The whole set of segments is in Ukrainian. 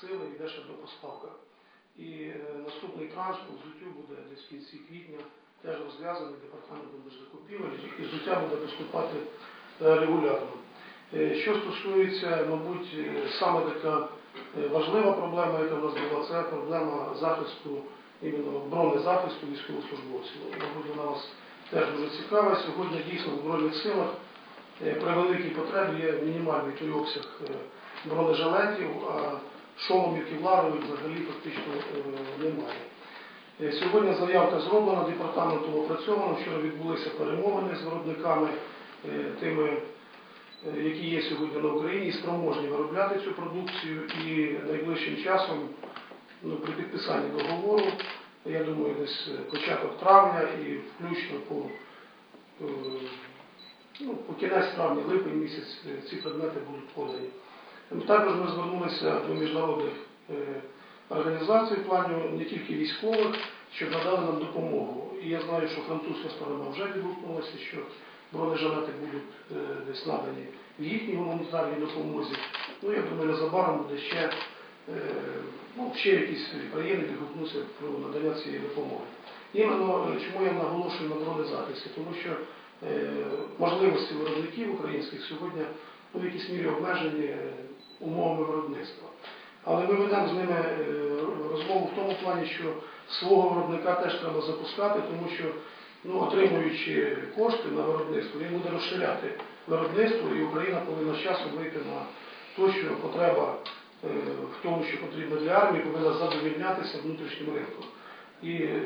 сили, йде ще до поставка. І е, наступний транш по взуттю буде десь в кінці квітня, теж розв'язаний департаментом держзакупівель, і взуття буде поступати е, регулярно. Е, Що стосується, мабуть, саме така важлива проблема, яка в нас була, це проблема захисту, іменно бронезахисту військовослужбовців. Мабуть, вона вас теж дуже цікава. Сьогодні дійсно в Збройних силах при великій потребі є мінімальний той обсяг бронежилетів, а шоломів кевларових взагалі фактично е, немає. Е, Сьогодні заявка зроблена, департаментом опрацьовано. Вчора відбулися перемовини з виробниками е, тими, які є сьогодні на Україні, спроможні виробляти цю продукцію. І найближчим часом, ну, при підписанні договору, я думаю, десь початок травня і включно по, ну, по кінець травня, липень місяць ці предмети будуть подані. Також ми звернулися до міжнародних е, організацій в плані не тільки військових, щоб надали нам допомогу. І я знаю, що французька сторона вже відгукнулася, що бронежилети будуть е, десь надані в їхній гуманітарній допомозі. Ну, я думаю, незабаром буде ще, е, ну, ще якісь країни відгукнуться про надання цієї допомоги. Іменно чому я наголошую на бронезахисті, тому що можливості виробників українських сьогодні ну, в якійсь мірі обмежені умовами виробництва. Але ми ведемо з ними е, розмову в тому плані, що свого виробника теж треба запускати, тому що ну, отримуючи кошти на виробництво, він буде розширяти виробництво, і Україна повинна з часом вийти на те, що потреба е, в тому, що потрібно для армії, повинна задовільнятися внутрішнім ринком. І, е,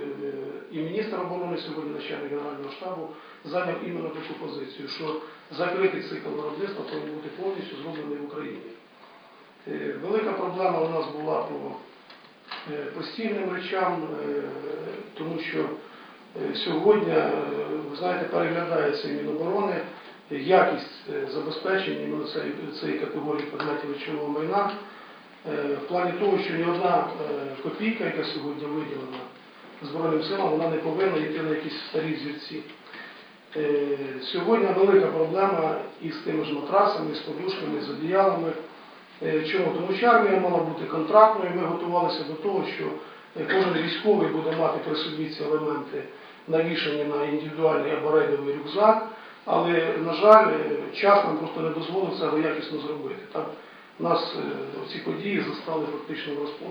і міністр оборони сьогодні, начальник Генерального штабу, зайняв іменно таку позицію, що закритий цикл виробництва повинен бути повністю зроблений в Україні. Е, Велика проблема у нас була по е, постійним речам, е, тому що сьогодні, ви знаєте, переглядається Міноборони якість забезпечення цієї, категорії предметів речового майна в плані того, що ні одна копійка, яка сьогодні виділена Збройним силам, вона не повинна йти на якісь старі зірці. Сьогодні велика проблема із тими ж матрасами, з подушками, з одіялами. Е, Чому? Тому що армія мала бути контрактною, ми готувалися до того, що е, кожен військовий буде мати при собі ці елементи навішані на індивідуальний або рейдовий рюкзак, але, на жаль, е, час нам просто не дозволив цього якісно зробити. Так? Нас ці події застали фактично врозпол.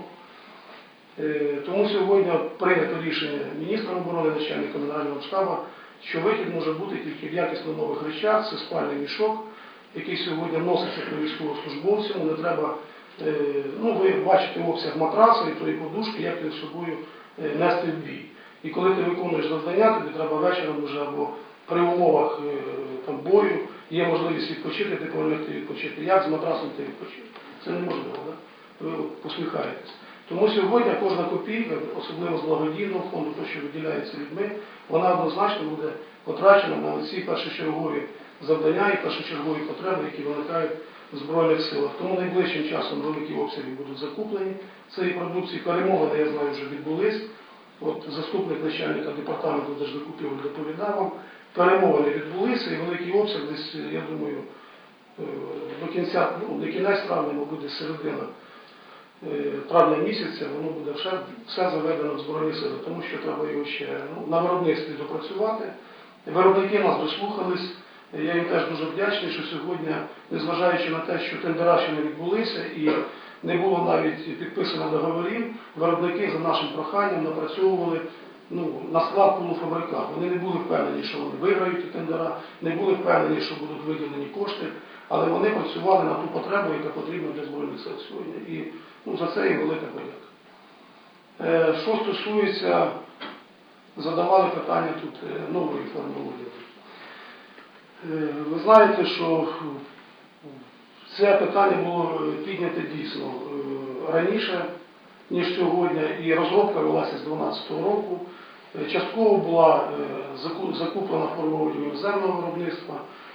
Е, Тому сьогодні прийнято рішення міністра оборони, начальника Генерального штабу, що вихід може бути тільки в якісно нових речах, це спальний мішок, який сьогодні носиться при військовослужбовцям, не треба, е, ну ви бачите обсяг матраса і тої подушки, як ти з собою е, нести в бій. І коли ти виконуєш завдання, тобі треба вечором вже або при умовах е, там, бою є можливість відпочити, ти повинен відпочити. Як з матрасом ти відпочив? Це неможливо, да? ви посміхаєтесь. Тому сьогодні кожна копійка, особливо з благодійного фонду, то, що виділяється людьми, вона однозначно буде потрачена на ці першочергові завдання і першочергові потреби, які виникають в Збройних силах. Тому найближчим часом великі обсяги будуть закуплені цієї продукції. Перемовини, я знаю, вже відбулись. От заступник начальника департаменту держзакупівель доповідав вам. Перемовини відбулися і великий обсяг десь, я думаю, е, до кінця, ну, не кінець травня, мабуть, десь середина е, травня місяця, воно буде все, все заведено в Збройні сили, тому що треба його ще ну, на виробництві допрацювати. Виробники нас дослухались. Я їм теж дуже вдячний, що сьогодні, незважаючи на те, що тендера ще не відбулися і не було навіть підписано договорів, виробники за нашим проханням напрацьовували ну, на склад полуфабрикат. Вони не були впевнені, що вони виграють тендера, не були впевнені, що будуть виділені кошти, але вони працювали на ту потребу, яка потрібна для Збройних сил сьогодні. І ну, за це їм велика подяка. Е, Що стосується, задавали питання тут е, нової форми. Е, Ви знаєте, що це питання було підняте дійсно е, раніше, ніж сьогодні, і розробка велася з 2012 року. Е, Частково була е, закуплена одягу іноземного виробництва,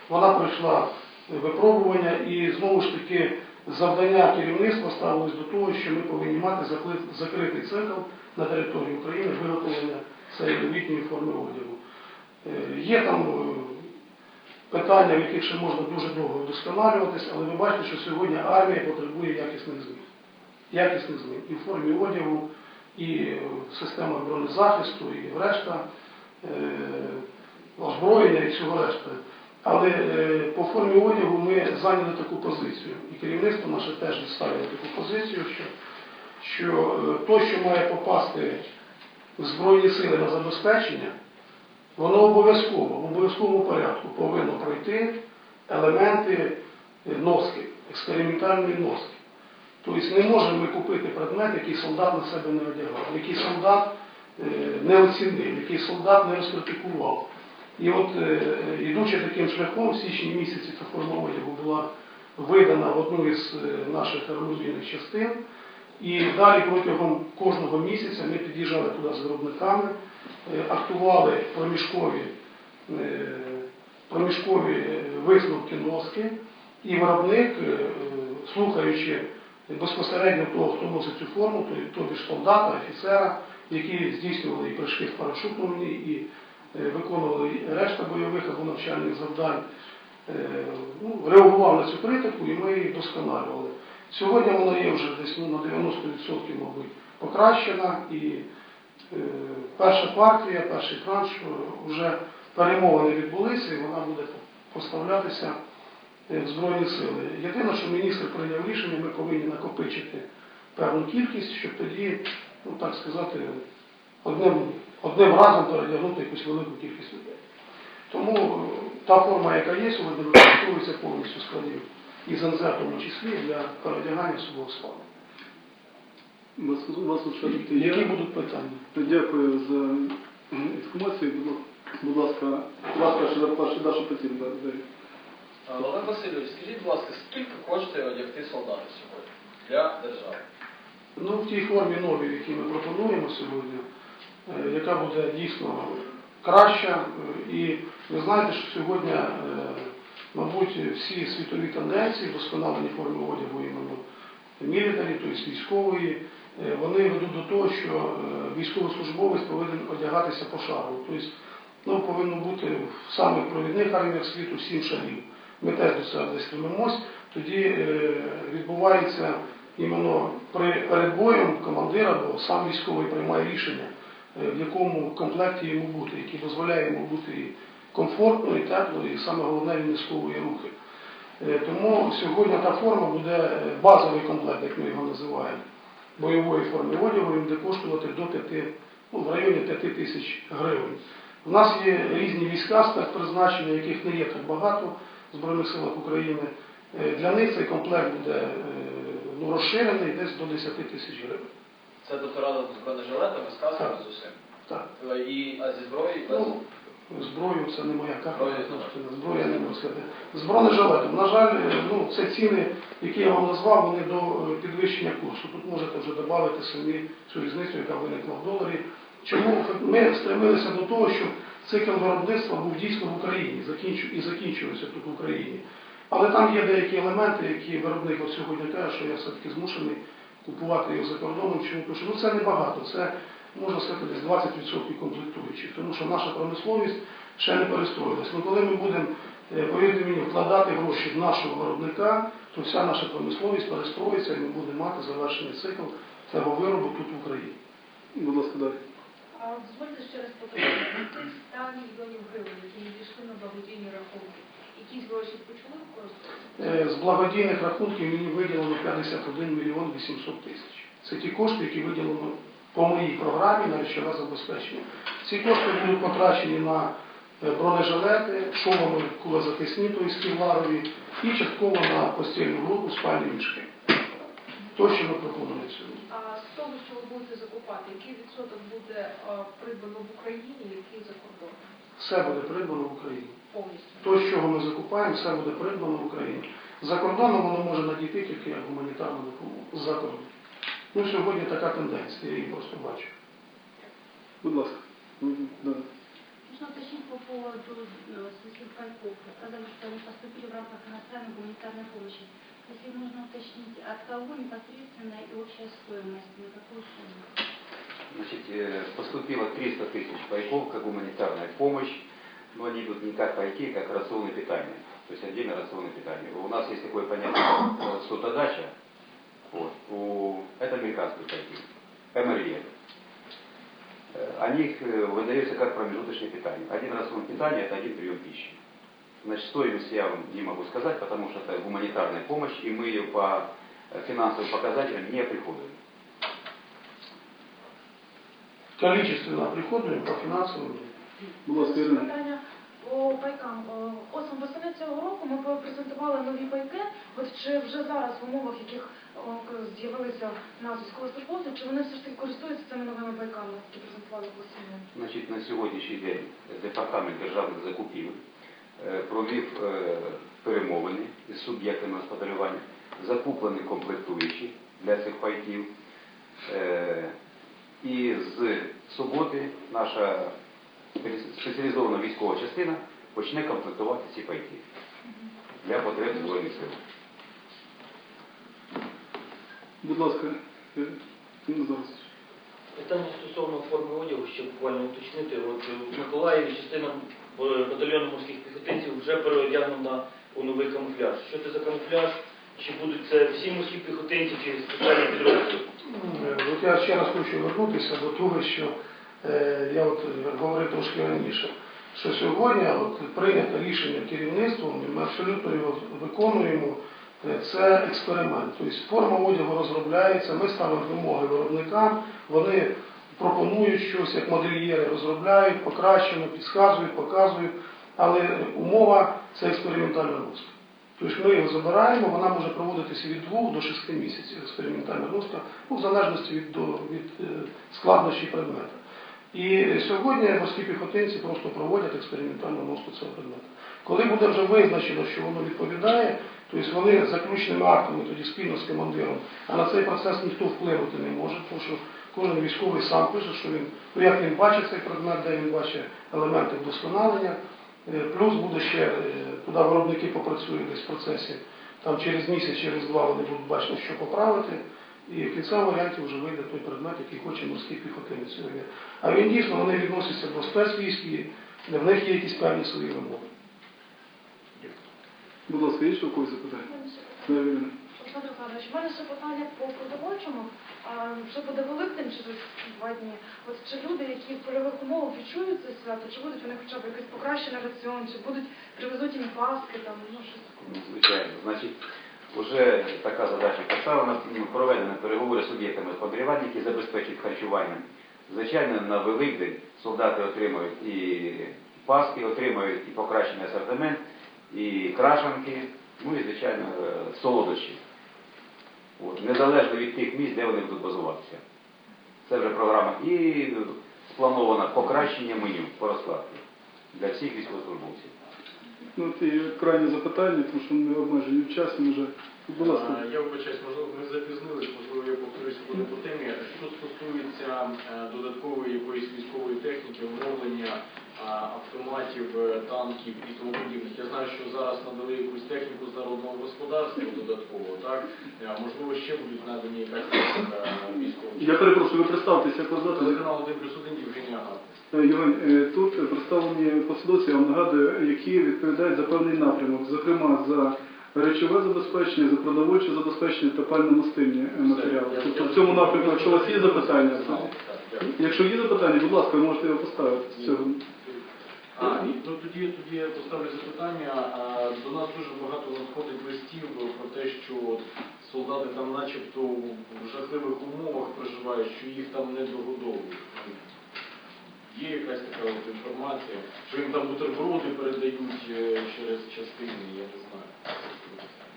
вона пройшла е, випробування і знову ж таки завдання керівництва ставилось до того, що ми повинні мати закритий цикл на території України виготовлення цієї новітньої форми одягу. Е, Є там е, питання, в яких ще можна дуже довго вдосконалюватись, але ви бачите, що сьогодні армія потребує якісних змін. якісних змін і в формі одягу, і в системах бронезахисту, і решта е, озброєння і всього решта. Але е, по формі одягу ми зайняли таку позицію. І керівництво наше теж відставило таку позицію, що, що е, то, що має попасти в Збройні сили на забезпечення, воно обов'язково, в обов'язковому порядку повинно пройти елементи е, носки, експериментальної носки. Тобто не можемо ми купити предмет, який солдат на себе не одягав, який солдат е, не оцінив, який солдат не розкритикував. І от, е, ідучи таким шляхом, в січні місяці форма одягу була видана в одну із е, наших армійних частин. І далі протягом кожного місяця ми під'їжджали туди з виробниками, е, актували проміжкові, е, проміжкові е, висновки носки, і виробник, е, е, слухаючи безпосередньо того, хто носить цю форму, тобі ж солдата, офіцера, які здійснювали і прыжки в парашутному і е, виконували решта бойових або навчальних завдань, е, ну, реагував на цю критику і ми її вдосконалювали. Сьогодні вона є вже десь ну, на 90% мабуть, покращена і е, перша партія, перший транш е, вже перемовини відбулися і вона буде поставлятися е, в Збройні сили. Єдине, що міністр прийняв рішення, ми повинні накопичити певну кількість, щоб тоді, ну так сказати, одним, одним разом передягнути якусь велику кількість людей. Тому е, та форма, яка є сьогодні, використовується повністю складів і ЗНЗ в тому числі для передягання особового складу. У вас, у вас ще Які будуть питання? Дякую за інформацію. Будь ласка, будь ласка, ласка, ще перше Даша Петрівна. далі. Олег Васильович, скажіть, будь ласка, скільки коштує одягти солдата сьогодні для держави? Ну, в тій формі новій, які ми пропонуємо сьогодні, е, яка буде дійсно краща. е, І ви знаєте, що сьогодні, е, мабуть, всі світові тенденції, вдосконалені форми одягу іменно мілітарі, тобто військової, е, вони ведуть до того, що е, військовослужбовець повинен одягатися пошагово. Тобто, ну, повинно бути в самих провідних арміях світу сім шагів. Ми теж до цього десь стремимось. Тоді е, відбувається іменно при перед боєм командир або сам військовий приймає рішення, е, в якому комплекті йому бути, який дозволяє йому бути і комфортно, і тепло, і саме головне він не сковує рухи. Е, Тому сьогодні та форма буде е, базовий комплект, як ми його називаємо, бойової форми одягу, він буде коштувати до 5, ну, в районі 5 тисяч гривень. У нас є різні війська спецпризначення, яких не є так багато в Збройних силах України. Е, Для них цей комплект буде е, ну, розширений десь до 10 тисяч гривень. Це доторада з бронежилетами, з касками, з усім. Так. Е, І, а зі зброєю без... Ну, зброю це не моя карта, Зброя, не можу сказати. З бронежилетом. На жаль, е, ну, це ціни, які я вам назвав, вони до е, підвищення курсу. Тут можете вже додати самі цю різницю, яка виникла в доларі. Чому ми стремилися до того, щоб цикл виробництва був дійсно в Україні і закінчувався тут в Україні. Але там є деякі елементи, які виробник от сьогодні каже, що я все-таки змушений купувати його за кордоном. Чому? Тому що ну, це небагато, це можна сказати десь 20% комплектуючих, тому що наша промисловість ще не перестроїлась. Ну коли ми будемо, е, повірте мені, вкладати гроші в нашого виробника, то вся наша промисловість перестроїться і ми будемо мати завершений цикл цього виробу тут в Україні. Будь ласка, далі. А дозвольте ще раз повторити, на тих 100 мільйонів гривень, які надійшли на благодійні рахунки, якісь гроші почали використовувати? Е, З благодійних рахунків мені виділено 51 мільйон 800 тисяч. Це ті кошти, які виділено по моїй програмі на речове забезпечення. Ці кошти будуть потрачені на е, бронежилети, шоломи кулезахисні, тобто кевларові, і частково на постільну групу спальні мішки. То, що ми пропонуємо сьогодні. А з того, що ви будете закупати, який відсоток буде придбано в Україні, який за кордоном? Все буде придбано в Україні. Повністю. То, чого ми закупаємо, все буде придбано в Україні. За кордоном воно може надійти тільки як гуманітарна допомога. За кордон. Ну, сьогодні така тенденція, я її просто бачу. Будь ласка. Мгм, далі. Нужно уточнить по поводу э, сухих пайков. Вы сказали, что они поступили в рамках иностранной гуманитарной помощи. Если нужно уточнить, от кого непосредственно и общая стоимость, на какую сумму? Значит, э, поступило 300 тысяч пайков как гуманитарная помощь, но они идут не как пайки, как рационы питания, то есть отдельно рационы питания. У нас есть такое понятие, как э, сотодача, Вот. У, это американские пайки. МРЕ. Э, Они э, выдаются как промежуточное питание. Один рацион питания – это один прием пищи. Значит, стоимость я вам не могу сказать, потому что это гуманитарная помощь, и мы ее по э, финансовым показателям не приходим. Количественно приходуємо по фінансовим. ні. Будь ласка, Ірина. Питання По пайкам. Осом восени цього року ми презентували нові пайки. От чи вже зараз в умовах, яких з'явилися нас військовослужбовці, чи вони все ж таки користуються цими новими пайками, які презентували восени? Значить, на сьогоднішній день департамент державних закупівель е, провів е, перемовини із суб'єктами господарювання, закуплені комплектуючі для цих пайків. Е, І з суботи наша спеціалізована військова частина почне комплектувати ці пайки для потреб Збройних сил. Будь ласка, е, зараз. Питання стосовно форми одягу, ще буквально уточнити. От в Миколаєві частина батальйону морських піхотинців вже переодягнена у новий камуфляж. Що це за камуфляж? Чи будуть це всі морські піхотинці чи спеціальні підрозділи? Е, От я ще раз хочу вернутися до того, що я от е, говорив трошки раніше, що сьогодні от прийнято рішення керівництвом, ми абсолютно його виконуємо. Е, Це експеримент. Тобто форма одягу розробляється, ми ставимо вимоги виробникам, вони пропонують щось, як модельєри розробляють, покращено, підсказують, показують, але умова це експериментальна носка. Тобто ми його забираємо, вона може проводитися від 2 до 6 місяців експериментальна носка, ну, в залежності від, від е, складнощі предмета. І сьогодні морські піхотинці просто проводять експериментальну носку цього предмета. Коли буде вже визначено, що воно відповідає, тобто вони заключними актами тоді спільно з командиром, а на цей процес ніхто впливати не може, тому що кожен військовий сам пише, що він, ну як він бачить цей предмет, де він бачить елементи вдосконалення. Е, Плюс буде ще, е, туди виробники попрацюють десь в процесі, там через місяць, через два вони будуть бачити, що поправити. І в кінцевому варіанті вже вийде той предмет, який хоче морський піхотинець сьогодні. А він дійсно вони відносяться до спецвійськ і в них є якісь певні свої вимоги. Будь ласка, є ще у когось запитання? Олександр Федорович, у мене ще питання по продовольчому. Вже буде Великдень через два дні. От чи люди, які в польових умовах відчують це свято, чи будуть вони хоча б якийсь покращений раціон, чи будуть привезуть їм паски, там, ну щось таке? Ну, Звичайно. Значить, вже така задача поставлена, проведено переговори з суб'єктами господарювання, які забезпечують харчування. Звичайно, на Великдень солдати отримують і паски, отримують і покращений асортимент, і крашанки, ну і, звичайно, е, солодощі. От, незалежно від тих місць, де вони будуть базуватися. Це вже програма. І сплановано покращення меню по розкладці для всіх військовослужбовців. Ну, і крайнє запитання, тому що ми обмежені в часі, може. Будь ласка. Я вибачаюсь, можливо, ми запізнились, можливо, я повторюсь буде по темі. Що стосується е, додаткової якоїсь військової техніки, оновлення автоматів, е, танків і тому подібних. Я знаю, що зараз надали якусь техніку з народного господарства додатково, так? Е, Можливо, ще будуть надані якась техніка військова. Я перепрошую, ви представтеся, як вас звати? Телеканал 1 плюс 1 Євгенія Агат. Е, е, тут представлені посадовці, я вам нагадую, які відповідають за певний напрямок, зокрема за речове забезпечення, за продовольче забезпечення та пально-мастильні е, матеріали. Тобто в цьому напрямку, якщо у вас є запитання, то... Якщо є запитання, будь ласка, ви можете його поставити з цього. А, і, ну, тоді, тоді я поставлю запитання. До нас дуже багато надходить листів про те, що солдати там начебто в жахливих умовах проживають, що їх там не догодовують. Є якась така от інформація, що їм там бутерброди передають е, через частини, я не знаю.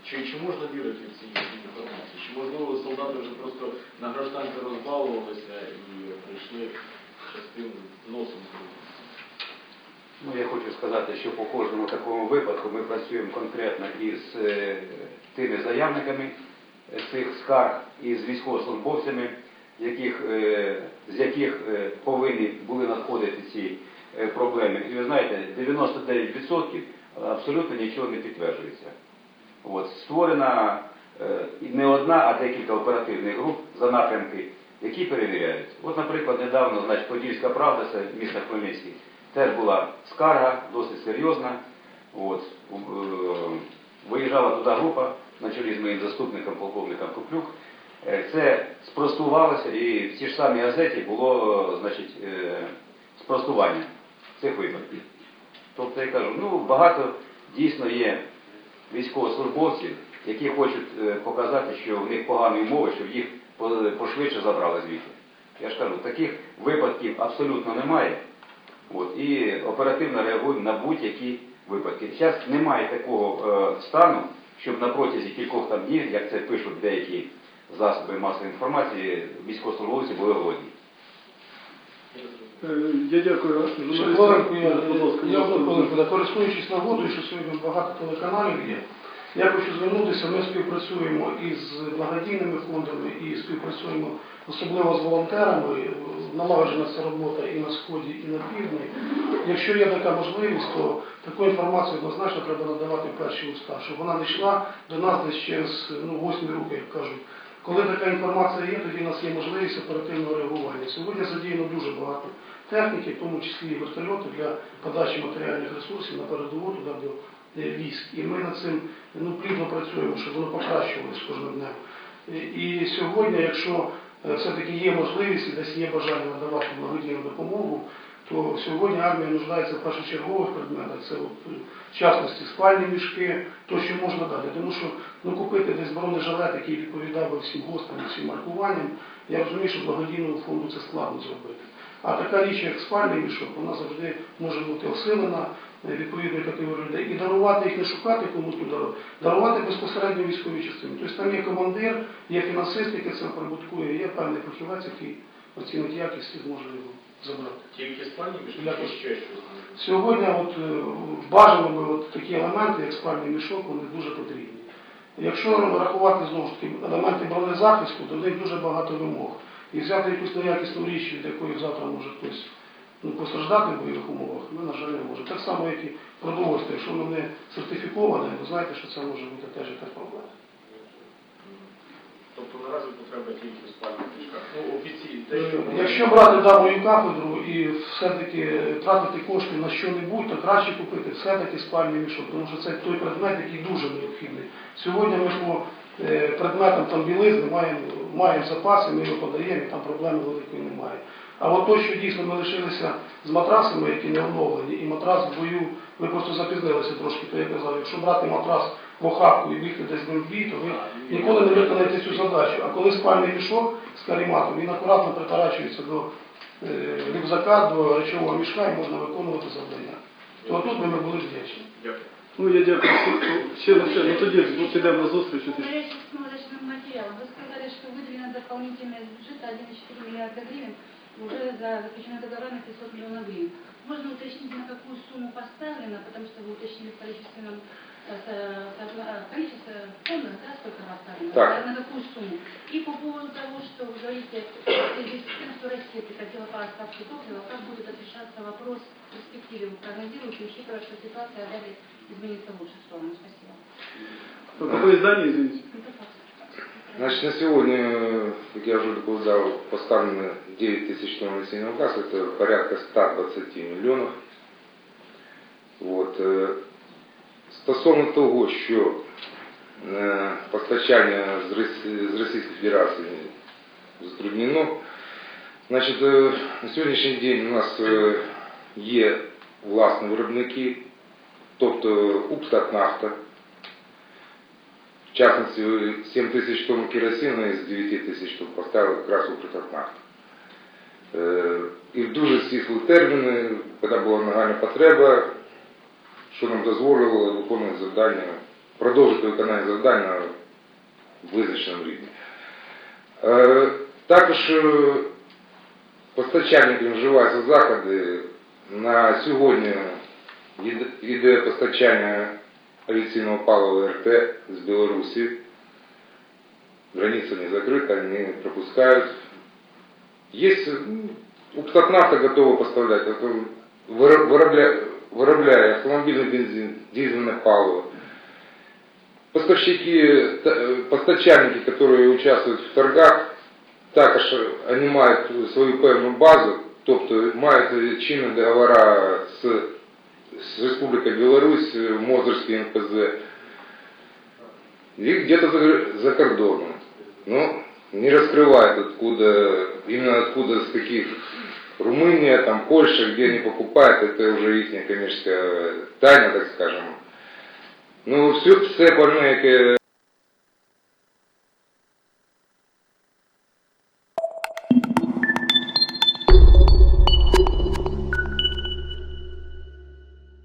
Чи, чи можна вірити в ці інформації? Чи можливо солдати вже просто на гражданці розбалувалися і прийшли частину носом? Ну, я хочу сказати, що по кожному такому випадку ми працюємо конкретно із е, тими заявниками е, цих скарг і з військовослужбовцями, яких, е, з яких е, повинні були надходити ці е, проблеми. І ви знаєте, 99% абсолютно нічого не підтверджується. От, створена не одна, а декілька оперативних груп за напрямки, які перевіряють. От, наприклад, недавно, значить, Подільська правда, це місто Хмельницький, теж була скарга, досить серйозна. От, виїжджала туди група на чолі з моїм заступником, полковником Куплюк. Е, Це спростувалося і в цій ж самій газеті було значить, е, спростування цих випадків. Тобто я кажу, ну багато дійсно є військовослужбовців, які хочуть е, показати, що в них погані умови, щоб їх пошвидше забрали звідти. Я ж кажу, таких випадків абсолютно немає. От, і оперативно реагуємо на будь-які випадки. Зараз немає такого е, стану, щоб на протязі кількох там днів, як це пишуть деякі засоби масової інформації, військовослужбовці були голодні. Е, Я дякую журналістам. я, я користуючись нагодою, що сьогодні багато телеканалів є, я хочу звернутися, ми співпрацюємо із благодійними фондами і співпрацюємо особливо з волонтерами, налагоджена ця робота і на Сході, і на Півдні. Якщо є така можливість, то таку інформацію однозначно треба надавати в перші уста, щоб вона не йшла до нас десь через ну, восьмі руки, як кажуть. Коли така інформація є, тоді в нас є можливість оперативного реагування. Сьогодні задіяно дуже багато техніки, в тому числі і вертольоти для подачі матеріальних ресурсів на передову туди до е, військ. І ми над цим ну, плідно працюємо, щоб воно покращувалось кожним днем. І, і сьогодні, якщо е, все-таки є можливість і десь є бажання надавати благодійну допомогу, то сьогодні армія нуждається в першочергових предметах. Це от, е, в частності спальні мішки, то, що можна дати. Тому що ну, купити десь бронежилет, який відповідав би всім ГОСТам всім маркуванням, я розумію, що благодійному фонду це складно зробити. А така річ, як спальний мішок, вона завжди може бути осилена е, відповідною категорією людей. І дарувати їх не шукати кому дарувати, дарувати безпосередньо військовій частині. Тобто там є командир, є фінансист, який це прибуткує, є певний фахівець, який оцінить якість і зможе його забрати. Тільки спальні мішки, чи ще щось? Сьогодні от, е, бажано би от такі елементи, як спальний мішок, вони дуже потрібні. Якщо рахувати знову ж таки елементи бронезахисту, до них дуже багато вимог. І взяти якусь неякісну річ, від якої завтра може хтось ну, постраждати в бойових умовах, ми, на жаль, не можемо. Так само, як і продовольство. Якщо воно не сертифіковане, ви знаєте, що це може бути теж якась проблема. Наразі потреба тільки в спальних мішках. Ну, офіційно, те, що Е, ми- Якщо брати дану кафедру і все-таки тратити кошти на що-небудь, то краще купити все-таки спальний мішок, тому що це той предмет, який дуже необхідний. Сьогодні ми по е, предметам там білизни маємо, маємо запаси, ми його подаємо, і там проблеми великої немає. А от то, що дійсно ми лишилися з матрасами, які не оновлені, і матрас в бою, ви просто запізнилися трошки, то я казав, якщо брати матрас в охапку і бігти десь з ним в бій, то ви ніколи не виконаєте цю задачу. А коли спальний мішок з каріматом, він акуратно притарачується до е, рюкзака, до речового мішка і можна виконувати завдання. То тут би ми були вдячні. Дякую. Ну, я дякую. Ще на все. Ну тоді підемо на зустріч. Говоря с смотрочным материалом, вы сказали, что выделено дополнительное из бюджета 1,4 миллиарда гривен уже за заключенные договора на 500 миллионов гривен. Можно уточнить, на какую сумму поставлено, потому что вы уточнили в количественном э, э, количестве фондов, да, сколько поставлено, Так. а на какую сумму. И по поводу того, что вы говорите, в связи с тем, что Россия прекратила поставки топлива, как будет отрешаться вопрос в перспективе, вы прогнозируете, учитывая, что ситуация далее изменится в лучшую сторону. Спасибо. Какое издание, извините? Значит, на сегодня, как я уже доповідав, поставлено 9 тысяч тонн насінного газу, это порядка 120 миллионов. Вот. Стосовно того, що е, постачання з Російської Федерації затруднено, значить, е, на сьогоднішній день у нас е, є власні виробники, тобто Упстатнафта, в частности, 7 тысяч тонн керосина из 9 тисяч тонн поставили якраз у Укртатнафту. Е, І в дуже стислі терміни, коли була нагальна потреба, що нам дозволило виконувати завдання, продовжити виконання завдань на визначеному рівні. Е, Також е, постачальникам вживаються заходи. На сьогодні йде- постачання авиационного палива РТ с Беларуси. Граница не закрыта, они пропускают. Есть, ну, Укртатнафта готова поставлять, это вырабляя автомобильный бензин, дизельное паливо. Поставщики, та- постачальники, которые участвують в торгах, також вони мають свою певну базу, тобто мають чинні договора з с Республикой Беларусь, э, Мозырский НПЗ, и где-то за, за кордоном. Но не раскрывает, откуда, именно откуда, с каких Румыния, там, Польша, где они покупают, это уже их коммерческая тайна, так скажем. Ну, все, все больне, яке